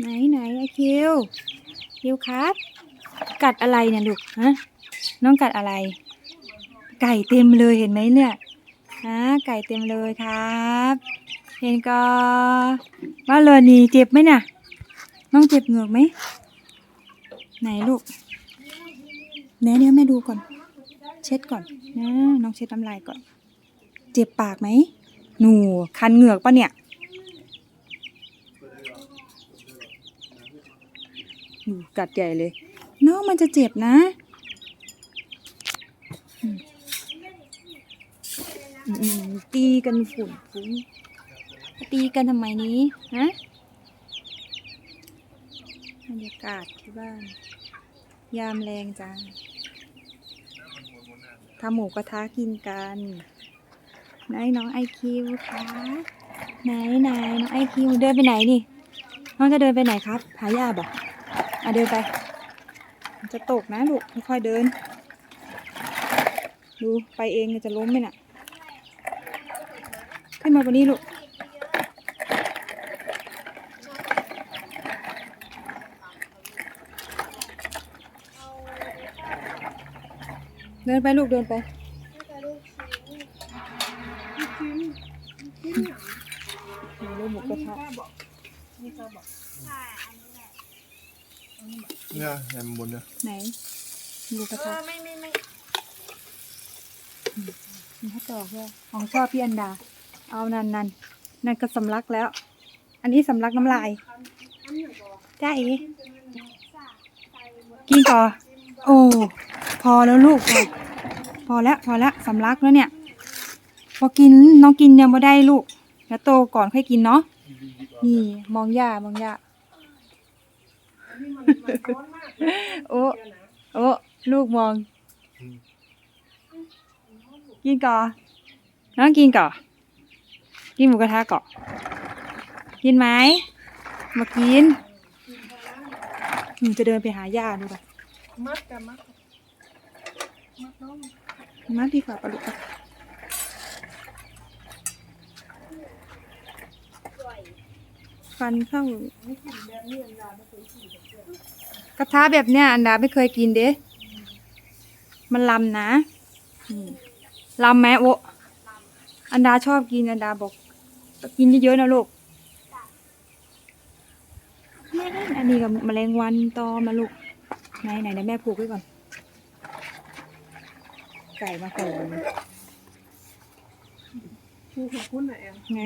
ไหนไหนไอคิวคิวครับ กัดอะไรเนี่ยลูกฮะน้องกัดอะไร ไก่เต็มเลยเห็นไหมเนี่ยฮะไก่เต็มเลยครับ เห็นก็ว่าเลยนี่เจ็บไหมน่ะ น้องเจ็บเหงือกไหม ไหนลูกแม่เดี๋ยวแม่ดูก่อน เช็ดก่อนนะน้องเช็ดน้ำลายก่อน เจ็บปากไหมหนูคันเหงือกปะเนี่ยหนูกัดใหญ่เลยน้องมันจะเจ็บนะตีกันฝุ่นฟุ้งตีกันทำไมนี้ฮะ รรยากาศที่บ้าน ยามแรงจังทำหมูกระทะกินกันไหนน้องไอคิวคะไหนไหนน้องไอคิวเดินไปไหนนี่ น้องจะเดินไปไหนครับ หายาบอกอะเดินไป จะตกนะลูกค่อยเดิน ดูไปเองจะล้มไหมน่ะ ขึ้นมาบนนี้ลูก เดินไปลูกเดินไปลูกหมูกระทะเนี่ยแฮมบนเนี่ยไหนหมูกระทะไม่ไม่ไม่มีข้าวตอกด้วยของชอบพี่อันดา เอานันนันนั่นก็สำลักแล้ว อันนี้สำลักน้ำลายจ้าเอ๋กินต่อ โอ้ พอแล้วลูก พอแล้วพอแล้วสำลักแล้วเนี่ย พอกินน้องกินยังไม่ได้ลูกแล้วโตก่อนค่อยกินเนาะนี่มองย่ามองย่าโอ้โอ้ลูกมอง กินก่อนน้องกินก่อนกินหมูกระทะก่อนกินไหมมากินหนูจะเดินไปหาย่าดูป่ะมัดกับมัดมัดน้อง มัดดีกว่าปลูกปะฟันเข้ากระทะแบบเนี้ยอันดาไม่เคยกินเด้ มันลำนะลำไหมโออันดาชอบกินอันดาบอก กินเยอะๆนะลูกไม่อันนี้กับแมลงวันตอมาลูกไหนไหนเดี๋ยวแม่ผูกไว้ก่อน ไก่มาใส่ครูขอบคุณน่ะแอมไง